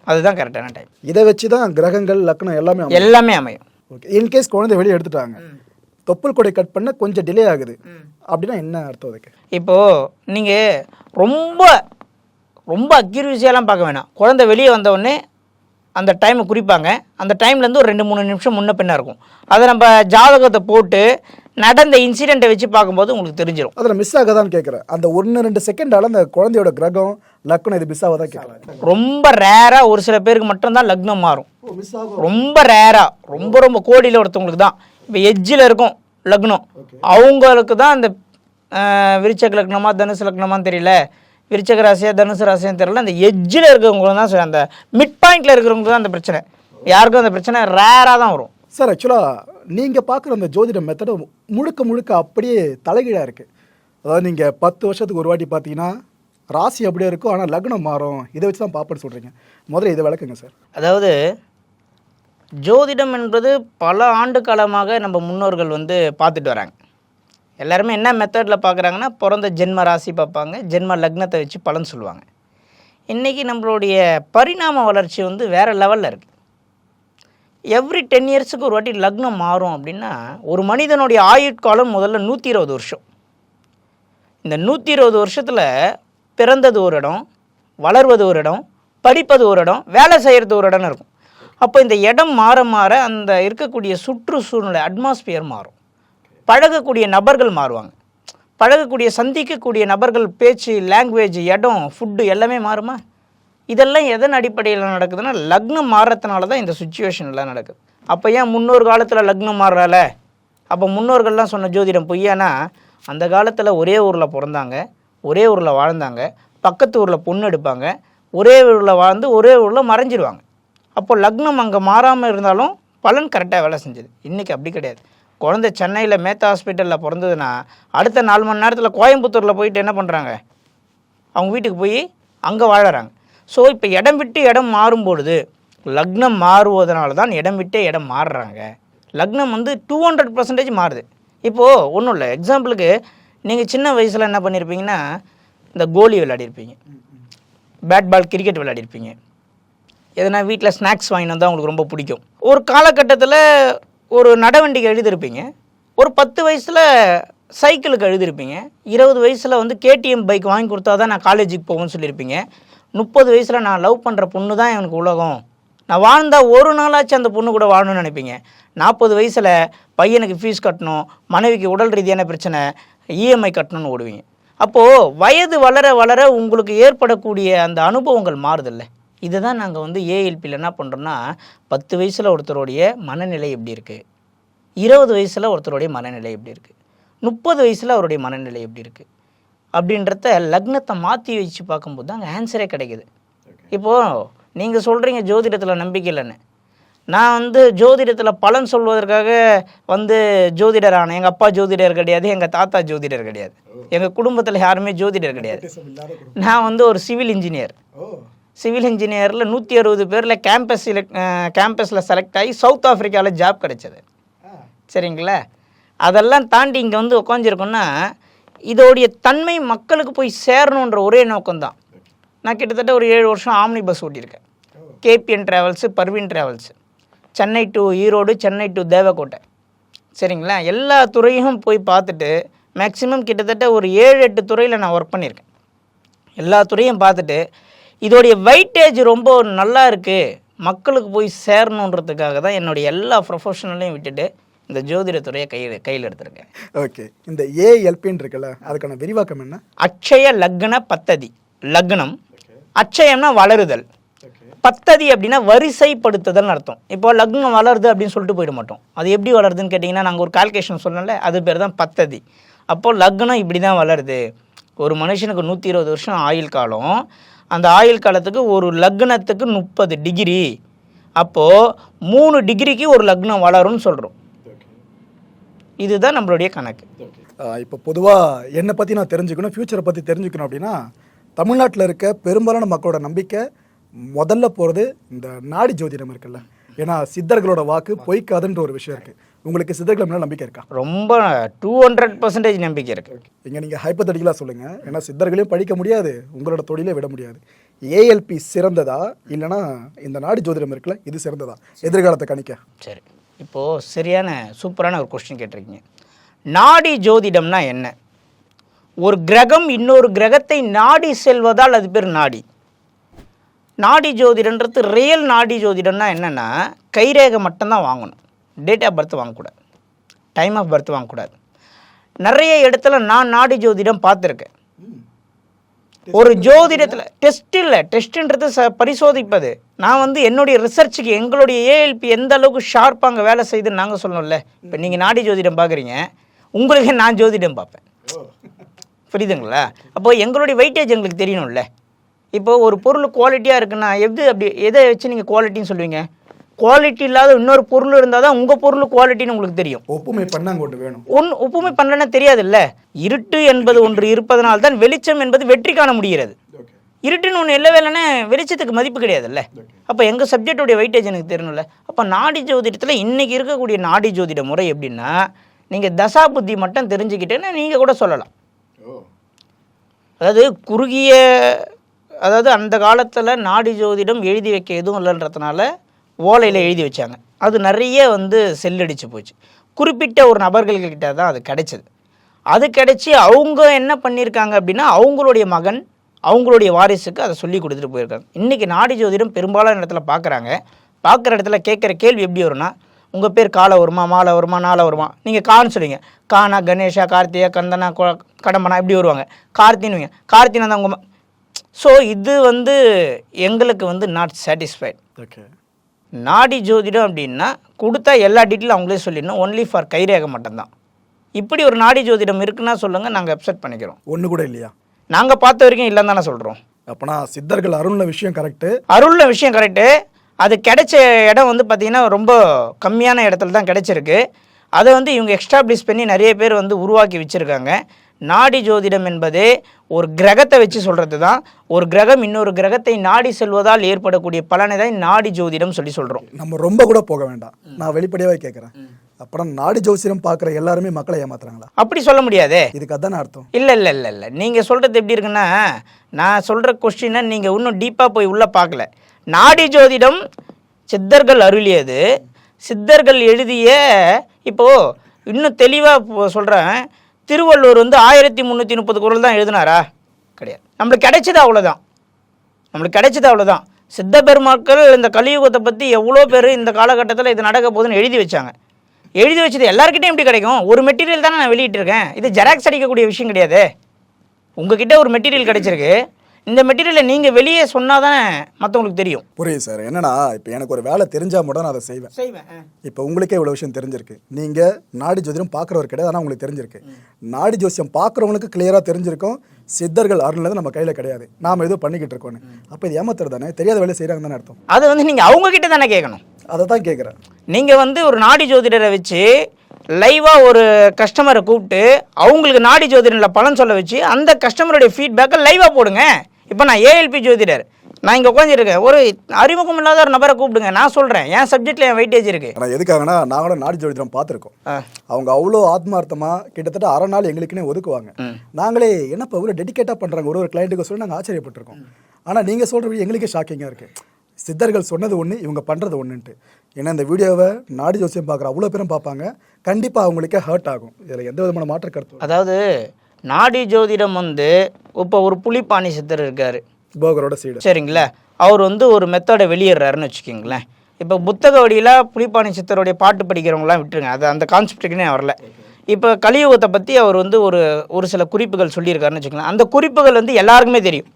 அதுதான் கரெக்டான டைம்
இதை வச்சு தான் கிரகங்கள் லக்னம் எல்லாமே.
எல்லாமே அமையும்.
ஓகே இன்கேஸ் குழந்தை வெளியே எடுத்துட்டாங்க தொப்புள் கொடை கட் பண்ண கொஞ்சம் டிலே ஆகுது. அப்படின்னா என்ன அர்த்தம் அதுக்கு?
இப்போது நீங்கள் ரொம்ப ரொம்ப அக்யூரிசியெல்லாம் பார்க்க வேணாம். குழந்தை வெளியே வந்த உடனே அந்த டைமை குறிப்பாங்க. அந்த டைம்லேருந்து ஒரு ரெண்டு மூணு நிமிஷம் முன்ன பின்ன இருக்கும். அதை நம்ம ஜாதகத்தை போட்டு நடந்த இன்சிடெண்ட்டை வச்சு பார்க்கும்போது உங்களுக்கு தெரிஞ்சிடும்
அதில் மிஸ் ஆகாதான்னு கேட்குறேன் அந்த ஒன்று ரெண்டு செகண்டால அந்த குழந்தையோட கிரகம் லக்னம் இது மிஸ் ஆகாதான் கேட்குறேன்
ரொம்ப ரேராக ஒரு சில பேருக்கு மட்டும்தான் லக்னம் மாறும். ரொம்ப ரேராக ரொம்ப ரொம்ப கோடியில் ஒருத்தவங்களுக்கு தான். இப்போ எஜ்ஜில் இருக்கும் லக்னம். அவங்களுக்கு தான் அந்த விருச்சக லக்னமா தனுசு லக்னமான்னு தெரியல. விருச்சக ராசியா தனுசு ராசியான்னு தெரியல. அந்த எஜ்ஜில் இருக்கிறவங்களுக்கு தான் சரி, அந்த மிட் பாயிண்டில் இருக்கிறவங்களுக்கு தான் அந்த பிரச்சனை. யாருக்கும் அந்த பிரச்சனை ரேராக தான் வரும்.
சார் ஆக்சுவலாக நீங்கள் பார்க்குற அந்த ஜோதிட மெத்தடு முழுக்க முழுக்க அப்படியே தலைகீழாக இருக்குது அதாவது நீங்கள் பத்து வருஷத்துக்கு ஒரு வாட்டி பார்த்தீங்கன்னா ராசி அப்படியே இருக்கும். ஆனால் லக்னம் மாறும். இதை வச்சு தான் பார்ப்பேன்னு சொல்கிறீங்க முதல்ல இதை விளக்குங்க சார்
அதாவது ஜோதிடம் என்பது பல ஆண்டு காலமாக நம்ம முன்னோர்கள் வந்து பார்த்துட்டு வராங்க. எல்லாருமே என்ன மெத்தடில் பார்க்குறாங்கன்னா பிறந்த ஜென்ம ராசி பார்ப்பாங்க. ஜென்ம லக்னத்தை வச்சு பலன் சொல்லுவாங்க. இன்றைக்கி நம்மளுடைய பரிணாம வளர்ச்சி வந்து வேறு லெவலில் இருக்குது எவ்ரி டென் இயர்ஸுக்கு ஒரு வாட்டி லக்னம் மாறும் அப்படின்னா ஒரு மனிதனுடைய ஆயுட்காலம் முதல்ல நூற்றி இருபது வருஷம். இந்த நூற்றி இருபது வருஷத்தில் பிறந்தது ஒரு இடம் வளர்வது ஒரு இடம் படிப்பது ஒரு இடம் வேலை செய்கிறது ஒரு இடம் இருக்கும். அப்போ இந்த இடம் மாற மாற அந்த இருக்கக்கூடிய சுற்றுச்சூழ்நிலை அட்மாஸ்பியர் மாறும். பழகக்கூடிய நபர்கள் மாறுவாங்க. பழகக்கூடிய சந்திக்கக்கூடிய நபர்கள் பேச்சு லாங்குவேஜ் இடம் ஃபுட்டு எல்லாமே மாறுமா? இதெல்லாம் எதன் அடிப்படையில் நடக்குதுன்னா லக்னம் மாறுறதுனால தான் இந்த சுச்சுவேஷன்லாம் நடக்குது. அப்போ ஏன் முன்னொரு காலத்தில் லக்னம் மாறுறால அப்போ முன்னோர்கள்லாம் சொன்ன ஜோதிடம் பொய்யானா? அந்த காலத்தில் ஒரே ஊரில் பிறந்தாங்க ஒரே ஊரில் வாழ்ந்தாங்க பக்கத்து ஊரில் பொண்ணு எடுப்பாங்க ஒரே ஊரில் வாழ்ந்து ஒரே ஊரில் மறைஞ்சிருவாங்க. அப்போ லக்னம் அங்கே மாறாமல் இருந்தாலும் பலன் கரெக்டாக வேலை செஞ்சது. இன்றைக்கி அப்படி கிடையாது. குழந்தை சென்னையில் மேத்தா ஹாஸ்பிட்டலில் பிறந்ததுன்னா அடுத்த நாலு மணி நேரத்தில் கோயம்புத்தூரில் போயிட்டு என்ன பண்ணுறாங்க அவங்க வீட்டுக்கு போய் அங்கே வாழறாங்க. ஸோ இப்போ இடம் விட்டு இடம் மாறும் பொழுது லக்னம் மாறுவதனால தான் இடம் விட்டே இடம் மாறுறாங்க. லக்னம் வந்து டூ ஹண்ட்ரட் பர்சன்டேஜ் மாறுது. இப்போது ஒன்றும் இல்லை. எக்ஸாம்பிளுக்கு நீங்கள் சின்ன வயசில் என்ன பண்ணியிருப்பீங்கன்னா இந்த கோலி விளையாடிருப்பீங்க. Bat ball cricket விளையாடிருப்பீங்க. எதனா வீட்டில் ஸ்நாக்ஸ் வாங்கிட்டு வந்தால் உங்களுக்கு ரொம்ப பிடிக்கும். ஒரு காலகட்டத்தில் ஒரு நடவண்டிகை எழுதியிருப்பீங்க. ஒரு பத்து வயசில் சைக்கிளுக்கு எழுதியிருப்பீங்க. இருபது வயசில் வந்து கேடிஎம் பைக் வாங்கி கொடுத்தா தான் நான் காலேஜுக்கு போகணும்னு சொல்லியிருப்பீங்க. முப்பது வயசில் நான் லவ் பண்ணுற பொண்ணு தான் எனக்கு உலகம். நான் வாழ்ந்தால் ஒரு நாளாச்சும் அந்த பொண்ணு கூட வாழணும்னு நினைப்பீங்க. நாற்பது வயசில் பையனுக்கு ஃபீஸ் கட்டணும் மனைவிக்கு உடல் ரீதியான பிரச்சனை இஎம்ஐ கட்டணும்னு ஓடுவீங்க. அப்போது வயது வளர வளர உங்களுக்கு ஏற்படக்கூடிய அந்த அனுபவங்கள் மாறுதில்ல. இதை தான் நாங்கள் வந்து ஏஎல்பியில் என்ன பண்ணுறோன்னா பத்து வயசில் ஒருத்தருடைய மனநிலை எப்படி இருக்குது இருபது வயசில் ஒருத்தருடைய மனநிலை எப்படி இருக்குது முப்பது வயசில் அவருடைய மனநிலை எப்படி இருக்குது அப்படின்றத லக்னத்தை மாற்றி வச்சு பார்க்கும்போது தான் அங்கே ஆன்சரே கிடைக்குது. இப்போது நீங்கள் சொல்கிறீங்க ஜோதிடத்தில் நம்பிக்கை இல்லைன்னு. நான் வந்து ஜோதிடத்தில் பலன் சொல்வதற்காக வந்து ஜோதிடர் ஆனேன். எங்கள் அப்பா ஜோதிடர் கிடையாது எங்கள் தாத்தா ஜோதிடர் கிடையாது. எங்கள் குடும்பத்தில் யாருமே ஜோதிடர் கிடையாது. நான் வந்து ஒரு சிவில் இன்ஜினியர். சிவில் இன்ஜினியரில் நூற்றி அறுபது பேரில் கேம்பஸ் கேம்பஸில் செலக்ட் ஆகி சவுத் ஆஃப்ரிக்காவில் ஜாப் கிடைச்சது. சரிங்களா? அதெல்லாம் தாண்டி இங்கே வந்து உட்காந்துருக்கோன்னா இதோடைய தன்மை மக்களுக்கு போய் சேரணுன்ற ஒரே நோக்கம்தான். நான் கிட்டத்தட்ட ஒரு ஏழு வருஷம் omni bus ஓட்டியிருக்கேன் KPN travels Parveen travels Chennai to Erode Chennai to Devakottai சரிங்களா? எல்லா துறையும் போய் பார்த்துட்டு மேக்ஸிமம் கிட்டத்தட்ட ஒரு ஏழு எட்டு துறையில் நான் ஒர்க் பண்ணியிருக்கேன். எல்லா துறையும் பார்த்துட்டு இதோடைய வெயிட்டேஜ் ரொம்ப நல்லா இருக்குது மக்களுக்கு போய் சேரணுன்றதுக்காக தான் என்னுடைய எல்லா ப்ரொஃபஷனலையும் விட்டுட்டு இந்த ஜோதிட துறையை கையில் கையில் எடுத்திருக்கேன்.
ஓகே இந்த ஏஎல்பின்னு இருக்குல்ல அதுக்கான விரிவாக்கம் என்ன?
அக்ஷய லக்ன பத்ததி. லக்னம். அக்ஷயம்னா வளருதல். பத்ததி அப்படின்னா வரிசைப்படுத்துதல்னு அர்த்தம். இப்போ லக்னம் வளருது அப்படின்னு சொல்லிட்டு போயிட மாட்டோம். அது எப்படி வளருதுன்னு கேட்டிங்கன்னா நாங்கள் ஒரு கால்குலேஷன் சொன்னோம்ல அது பேர் தான் பத்ததி. அப்போது லக்னம் இப்படி தான் வளருது. ஒரு மனுஷனுக்கு நூற்றி இருபது வருஷம் ஆயுள் காலம். அந்த ஆயுள் காலத்துக்கு ஒரு லக்னத்துக்கு முப்பது டிகிரி. அப்போது மூணு டிகிரிக்கு ஒரு லக்னம் வளரும்னு சொல்கிறோம் இதுதான் நம்மளுடைய கணக்கு.
இப்போ பொதுவாக என்னை பற்றி நான் தெரிஞ்சுக்கணும் ஃப்யூச்சரை பற்றி தெரிஞ்சுக்கணும் அப்படின்னா தமிழ்நாட்டில் இருக்க பெரும்பாலான மக்களோட நம்பிக்கை முதல்ல போகிறது இந்த நாடி ஜோதிடம் இருக்குல்ல. ஏன்னா சித்தர்களோட வாக்கு பொய்க்காதுன்ற ஒரு விஷயம் இருக்குது உங்களுக்கு சித்தர்கள் மேலே நம்பிக்கை இருக்கா?
ரொம்ப டூ ஹண்ட்ரட் பர்சன்டேஜ் நம்பிக்கை இருக்குது
இங்கே நீங்கள் ஹைப்பத்தடிக்கலாக சொல்லுங்கள் ஏன்னா சித்தர்களையும் படிக்க முடியாது உங்களோட தொழிலே விட முடியாது. ஏஎல்பி சிறந்ததா? இல்லைன்னா இந்த நாடி ஜோதிடம் இருக்குல்ல இது சிறந்ததா? எதிர்காலத்தை கணிக்க.
சரி. இப்போது சரியான சூப்பரான ஒரு கொஸ்டின் கேட்டிருக்கீங்க. நாடி ஜோதிடம்னா என்ன? ஒரு கிரகம் இன்னொரு கிரகத்தை நாடி செல்வதால் அது பேர் நாடி. நாடி ஜோதிடன்றது ரியல் நாடி ஜோதிடம்னா என்னென்னா கைரேகை மட்டும்தான் வாங்கணும். டேட் ஆஃப் பர்த் வாங்கக்கூடாது. டைம் ஆஃப் பர்த் வாங்கக்கூடாது. நிறைய இடத்துல நான் நாடி ஜோதிடம் பார்த்துருக்கேன். ஒரு ஜோதிடத்தில் டெஸ்ட் இல்லை. டெஸ்ட்டுன்றது ச பரிசோதிப்பது. நான் வந்து என்னுடைய ரிசர்ச்சுக்கு எங்களுடைய ஏஎல்பி எந்த அளவுக்கு ஷார்ப்பாக அங்கே வேலை செய்யுதுன்னு நாங்கள் சொல்லணும்ல. இப்போ நீங்கள் நாடி ஜோதிடம் பார்க்குறீங்க. உங்களுக்கு நான் ஜோதிடம் பார்ப்பேன். புரியுதுங்களா? அப்போ எங்களுடைய வெயிட்டேஜ் எங்களுக்கு தெரியணும்ல. இப்போ ஒரு பொருள் குவாலிட்டியாக இருக்குன்னா எது அப்படி எதை வச்சு நீங்கள் குவாலிட்டின்னு சொல்லுவீங்க? குவாலிட்டி இல்லாத இன்னொரு பொருள் இருந்தால் தான் உங்கள் பொருள் குவாலிட்டின்னு உங்களுக்கு தெரியும்.
ஒப்புமை பண்ணாங்கோட்டு வேணும்.
ஒன் ஒப்புமை பண்ணலன்னா தெரியாதுல்ல? இருட்டு என்பது ஒன்று இருப்பதனால் தான் வெளிச்சம் என்பது வெற்றி காண முடிகிறது. இருட்டுன்னு ஒன்று இல்லவே இல்லைன்னா வெளிச்சத்துக்கு மதிப்பு கிடையாதுல்ல? அப்போ எங்கள் சப்ஜெக்டோடைய வெயிட்டேஜ் எனக்கு தெரியணும்ல? அப்போ நாடி ஜோதிடத்தில் இன்றைக்கி இருக்கக்கூடிய நாடி ஜோதிட முறை எப்படின்னா நீங்கள் தசா புத்தி மட்டும் தெரிஞ்சுக்கிட்டேன்னா நீங்கள் கூட சொல்லலாம். அதாவது குறுகிய அதாவது அந்த காலத்தில் நாடி ஜோதிடம் எழுதி வைக்க எதுவும் இல்லைன்றதுனால ஓலையில் எழுதி வச்சாங்க. அது நிறைய வந்து செல்லடிச்சு போச்சு. குறிப்பிட்ட ஒரு நபர்கள்கிட்ட தான் அது கிடைச்சது. அது கிடைச்சி அவங்க என்ன பண்ணியிருக்காங்க அப்படின்னா அவங்களுடைய மகன் அவங்களுடைய வாரிசுக்கு அதை சொல்லி கொடுத்துட்டு போயிருக்காங்க. இன்றைக்கி நாடி ஜோதிடம் பெரும்பாலான இடத்துல பார்க்குறாங்க பார்க்குற இடத்துல கேட்குற கேள்வி எப்படி வரும்னா உங்கள் பேர் காலை வருமா மாலை வருமா நாளை வருமா? நீங்கள் கான்னு சொல்லுவீங்க. கானா கணேஷா கார்த்தியா கந்தனா கொ- கடம்பனா இப்படி வருவாங்க. கார்த்தின்னு கார்த்தினா தான் உங்கள் ஸோ இது வந்து எங்களுக்கு வந்து நாட் சாட்டிஸ்ஃபைட்
ஓகே
நாடி ஜோதிடம் அப்படின்னா கொடுத்தா எல்லா டீட்டெயிலும் அவங்களே சொல்லிடணும். ஒன்லி ஃபார் கைரேகை மட்டும்தான். இப்படி ஒரு நாடி ஜோதிடம் இருக்குன்னா சொல்லுங்கள் நாங்கள் அப்செட் பண்ணிக்கிறோம்.
ஒன்று கூட இல்லையா?
நாங்கள் பார்த்த வரைக்கும் இல்லைன்னு தானே சொல்கிறோம்
அப்பனா சித்தர்கள் அருள்ன விஷயம் கரெக்டு
அருள்ல விஷயம் கரெக்டு அது கிடைச்ச இடம் வந்து பார்த்திங்கன்னா ரொம்ப கம்மியான இடத்துல தான் கிடைச்சிருக்கு. அதை வந்து இவங்க எக்ஸ்டாப்ளிஷ் பண்ணி நிறைய பேர் வந்து உருவாக்கி வச்சுருக்காங்க. நாடி ஜோதிடம் என்பதே ஒரு கிரகத்தை வச்சு சொல்கிறது தான் ஒரு கிரகம் இன்னொரு கிரகத்தை நாடி செல்வதால் ஏற்படக்கூடிய பலனை தான் நாடி ஜோதிடம் சொல்லி சொல்கிறோம்
நம்ம ரொம்ப கூட போக வேண்டாம். நான் வெளிப்படையாவே கேட்குறேன் அப்புறம் நாடி ஜோசியம் பார்க்குற எல்லாருமே மக்களை ஏமாத்துறாங்களா?
அப்படி சொல்ல முடியாதே.
இதுக்கு அதானே அர்த்தம்.
இல்லை இல்லை இல்லை இல்லை. நீங்கள் சொல்கிறது எப்படி இருக்குன்னா நான் சொல்கிற கொஸ்டினை நீங்கள் இன்னும் டீப்பாக போய் உள்ளே பார்க்கல. நாடி ஜோதிடம் சித்தர்கள் அருளியது. சித்தர்கள் எழுதிய இப்போது இன்னும் தெளிவாக சொல்கிறேன் திருவள்ளுவர் வந்து ஆயிரத்தி முந்நூற்றி முப்பது குரல் தான் எழுதினாரா? கிடையாது. நம்மளுக்கு கிடைச்சது அவ்வளோதான் நம்மளுக்கு கிடைச்சது அவ்வளோதான் சித்த பெருமாக்கள் இந்த கலியுகத்தை பற்றி எவ்வளோ பேர் இந்த காலகட்டத்தில் இது நடக்க போகுதுன்னு எழுதி வச்சாங்க. எழுதி வச்சது எல்லாருக்கிட்டையும் எப்படி கிடைக்கும்? ஒரு மெட்டீரியல் தானே நான் வெளியிட்டிருக்கேன். இது ஜெராக்ஸ் அடிக்கக்கூடிய விஷயம் கிடையாது. உங்ககிட்ட ஒரு மெட்டீரியல் கிடைச்சிருக்கு. இந்த மெட்டீரியலை நீங்கள் வெளியே சொன்னால் தானே மற்றவங்களுக்கு தெரியும்.
புரியுது சார் என்னன்னா இப்போ எனக்கு ஒரு வேலை தெரிஞ்சா மட்டும் நான் அதை செய்வேன்.
செய்வேன்
இப்போ உங்களுக்கே இவ்வளோ விஷயம் தெரிஞ்சிருக்கு. நீங்கள் நாடி ஜோதிடம் பார்க்குறவர் கிடையாது ஆனால் உங்களுக்கு தெரிஞ்சிருக்கு. நாடி ஜோசியம் பார்க்குறவங்களுக்கு கிளியராக தெரிஞ்சிருக்கும். சித்தர்கள் அருள்னது நம்ம கையில் கிடையாது. நாம் ஏதோ பண்ணிக்கிட்டு இருக்கோன்னு அப்போ இது ஏமாத்துறது தானே தெரியாத வேலை செய்கிறாங்க தானே அர்த்தம்.
அது வந்து நீங்கள் அவங்கக்கிட்ட தானே கேட்கணும்.
அதை தான் கேட்குறேன்.
நீங்கள் வந்து ஒரு நாடி ஜோதிடரை வச்சு லைவாக ஒரு கஸ்டமரை கூப்பிட்டு அவங்களுக்கு நாடி ஜோதிடரில் பலன் சொல்ல வச்சு அந்த கஸ்டமருடைய ஃபீட்பேக்கை லைவாக போடுங்க. இப்போ நான் ஏஎல்பி ஜோதிடர். நான் இங்கே உட்காந்துருக்கேன் ஒரு அறிமுகம் இல்லாத ஒரு நபரை கூப்பிடுங்க. நான் சொல்கிறேன் என் சப்ஜெக்டில் என் வெயிட்டேஜ் இருக்குது
ஆனால் எதுக்காகனா நாங்களும் நாடி ஜோதிடம் பார்த்துருக்கோம். அவங்க அவ்வளோ ஆத்மார்த்தமாக கிட்டத்தட்ட அரை நாள் எங்களுக்குன்னே ஒதுக்குவாங்க. நாங்களே என்னப்பா இவ்வளோ டெடிகேட்டாக பண்ணுறாங்க ஒரு ஒரு கிளைண்ட்டுக்கு சொல்லி நாங்கள் ஆச்சரியப்பட்டிருக்கோம். ஆனால் நீங்கள் சொல்கிற எங்களுக்கே ஷாக்கிங்காக இருக்குது சித்தர்கள் சொன்னது ஒன்று இவங்க பண்ணுறது ஒன்றுன்ட்டு ஏன்னா இந்த வீடியோவை நாடி ஜோசியம் பார்க்குற அவ்வளோ பேரும் பார்ப்பாங்க. கண்டிப்பாக அவங்களுக்கே ஹர்ட் ஆகும். இதில் எந்த விதமான மாற்று கருத்து
அதாவது நாடி ஜோதிடம் வந்து இப்போ ஒரு புலிப்பாணி சித்தர் இருக்கார்.
போகரோட சீடு
சரிங்களா? அவர் வந்து ஒரு மெத்தடை வெளியிடுறாருன்னு வச்சுக்கிங்களேன். இப்போ புத்தக வழியில் புலிப்பாணி சித்தருடைய பாட்டு படிக்கிறவங்களாம் விட்டுருங்க. அது அந்த கான்செப்டுக்குனே வரல. இப்போ கலியுகத்தை பற்றி அவர் வந்து ஒரு ஒரு சில குறிப்புகள் சொல்லியிருக்காருன்னு வச்சுக்கலாம் அந்த குறிப்புகள் வந்து எல்லாருக்குமே தெரியும்.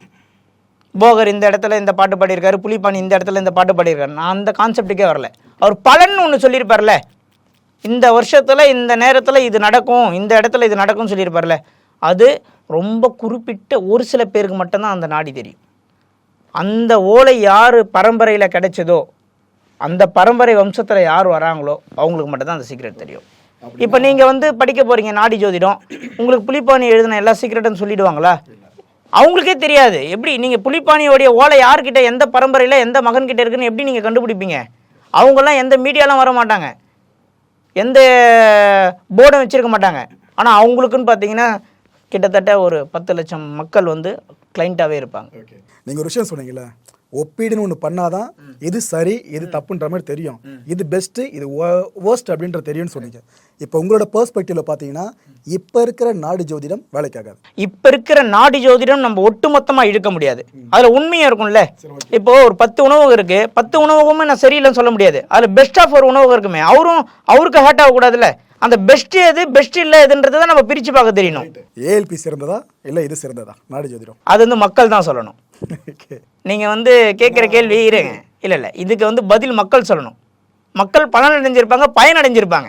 போகர் இந்த இடத்துல இந்த பாட்டு பாடியிருக்காரு புலிப்பாணி இந்த இடத்துல இந்த பாட்டு பாடியிருக்காரு. நான் அந்த கான்செப்டுக்கே வரல. அவர் பலன் ஒன்று சொல்லியிருப்பார்ல. இந்த வருஷத்தில் இந்த நேரத்தில் இது நடக்கும் இந்த இடத்துல இது நடக்கும்னு சொல்லியிருப்பார்ல. அது ரொம்ப குறிப்பிட்ட ஒரு சில பேருக்கு மட்டும்தான் அந்த நாடி தெரியும். அந்த ஓலை யார் பரம்பரையில் கிடைச்சதோ அந்த பரம்பரை வம்சத்தில் யார் வராங்களோ அவங்களுக்கு மட்டும்தான் அந்த சீக்ரெட் தெரியும். இப்போ நீங்கள் வந்து படிக்க போகிறீங்க நாடி ஜோதிடம். உங்களுக்கு புலிப்பாணி எழுதின எல்லா சீக்கிரட்டும் சொல்லிடுவாங்களா? அவங்களுக்கே தெரியாது. எப்படி? நீங்கள் புலிப்பாணியோடைய ஓலை யார்கிட்ட எந்த பரம்பரையில் எந்த மகன்கிட்ட இருக்குன்னு எப்படி நீங்கள் கண்டுபிடிப்பீங்க? அவங்கெல்லாம் எந்த மீடியாலாம் வர மாட்டாங்க. எந்த போர்டும் வச்சிருக்க மாட்டாங்க. ஆனால் அவங்களுக்குன்னு பார்த்தீங்கன்னா கிட்டத்தட்ட ஒரு பத்து லட்சம் மக்கள் வந்து கிளைண்ட்டாகவே இருப்பாங்க.
நீங்கள் ஒரு விஷயம் சொன்னீங்கல்ல ஒப்பீடுன்னு ஒன்று பண்ணாதான் எது சரி எது தப்புன்ற மாதிரி தெரியும். இது பெஸ்ட்டு இது worst அப்படின்ற தெரியும்னு சொன்னீங்க. இப்போ உங்களோட பெர்ஸ்பெக்டிவ்ல பார்த்தீங்கன்னா இப்போ இருக்கிற நாடு ஜோதிடம் வேலைக்காகாது.
இப்போ இருக்கிற நாடி ஜோதிடம் நம்ம ஒட்டுமொத்தமாக இழுக்க முடியாது. அதில் உண்மையாக இருக்கும்ல. இப்போ ஒரு பத்து உணவகம் இருக்கு. பத்து உணவகமுமே நான் சரியில்லைன்னு சொல்ல முடியாது. அதில் பெஸ்ட் ஆஃப் ஒரு உணவகம் இருக்குமே. அவரும் அவருக்கு ஹேட் ஆகக்கூடாதுல்ல. அந்த பெஸ்ட் எது பெஸ்ட் இல்லை எதுன்றதை தான் நம்ம பிரித்து பார்க்க தெரியணும்
ஏஎல்பி சிறந்ததா இல்லை இது சிறந்ததா? நாடு ஜோதிடம்.
அது வந்து மக்கள் தான் சொல்லணும். நீங்கள் வந்து கேட்குற கேள்வி இருங்க. இல்லை இல்லை. இதுக்கு வந்து பதில் மக்கள் சொல்லணும். மக்கள் பலன் அடைஞ்சிருப்பாங்க பயன் அடைஞ்சிருப்பாங்க